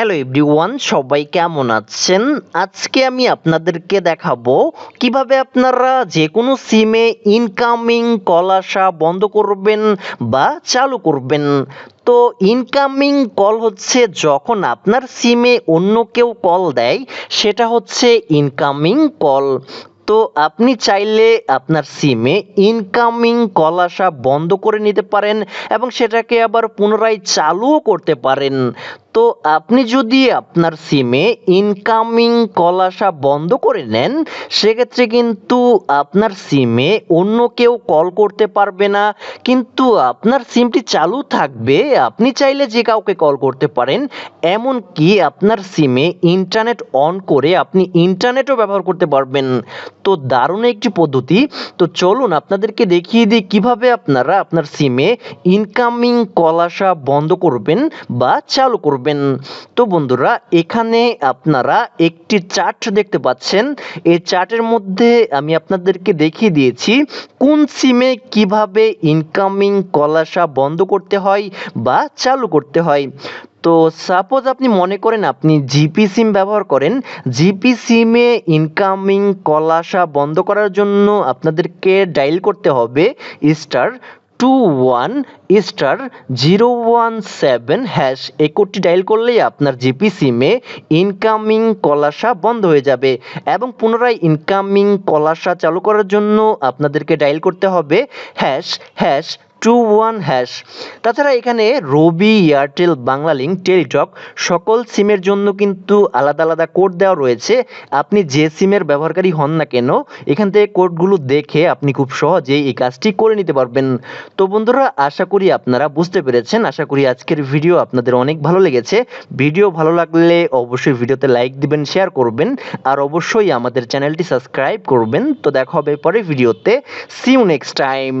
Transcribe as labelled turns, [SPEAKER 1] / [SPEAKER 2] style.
[SPEAKER 1] Hello everyone সবাই কেমন আছেন? আজকে আমি আপনাদেরকে দেখাবো কীভাবে আপনারা যে কোনো সিমে ইনকামিং কল আসা বন্ধ করবেন বা চালু করবেন। তো ইনকামিং কল হচ্ছে যখন আপনার সিমে অন্য কেউ কল দেয়, সেটা হচ্ছে ইনকামিং কল তো আপনি চাইলে আপনার সিমে ইনকামিং কল আসা বন্ধ করে নিতে পারেন এবং সেটাকে আবার পুনরায় চালুও করতে পারেন। তো আপনি যদি আপনার সিমে ইনকামিং কল আসা বন্ধ করে নেন, সেক্ষেত্রে কিন্তু আপনার সিমে অন্য কেউ কল করতে পারবে না। কিন্তু আপনার সিমটি চালু থাকবে, আপনি চাইলে যে কাউকে কল করতে পারেন, এমনকি আপনার সিমে ইন্টারনেট অন করে আপনি ইন্টারনেটও ব্যবহার করতে পারবেন। তো দারুণ একটি পদ্ধতি। তো চলুন আপনাদেরকে দেখিয়ে দিই কীভাবে আপনারা আপনার সিমে ইনকামিং কল আসা বন্ধ করবেন বা চালু করবেন। তো বন্ধুরা, এখানে আপনারা একটি চার্ট দেখতে পাচ্ছেন। এই চার্টের মধ্যে আমি আপনাদেরকে দেখিয়ে দিয়েছি কোন সিমে কীভাবে ইনকামিং কল আসা বন্ধ করতে হয় বা চালু করতে হয়। তো সাপোজ আপনি মনে করেন আপনি জিপি সিম ব্যবহার করেন। জিপি সিমে ইনকামিং কল আসা বন্ধ করার জন্য আপনাদেরকে ডাইল করতে হবে star two one star zero one seven hash এই কোডটি ডায়াল করলেই আপনার জিপি সিমে ইনকামিং কল আসা বন্ধ হয়ে যাবে এবং পুনরায় ইনকামিং কল আসা চালু করার জন্য আপনাদেরকে ডায়াল করতে হবে hash hash two one hash তাছাড়া এখানে Robi Airtel Banglalink Teletalk সকল সিমের জন্য কিন্তু আলাদা আলাদা কোড দেওয়া রয়েছে। আপনি যে সিমের ব্যবহারকারী হন না কেন, এখান থেকে কোডগুলো দেখে আপনি খুব সহজেই এই কাজটি করে নিতে পারবেন। তো বন্ধুরা, আশা করি আপনারা বুঝতে পেরেছেন। আশা করি আজকের ভিডিও আপনাদের অনেক ভালো লেগেছে। ভিডিও ভালো লাগলে অবশ্যই ভিডিওতে লাইক দিবেন শেয়ার করবেন, আর অবশ্যই আমাদের চ্যানেলটি সাবস্ক্রাইব করবেন। তো দেখা হবে পরে ভিডিওতে সিউ নেক্সট টাইম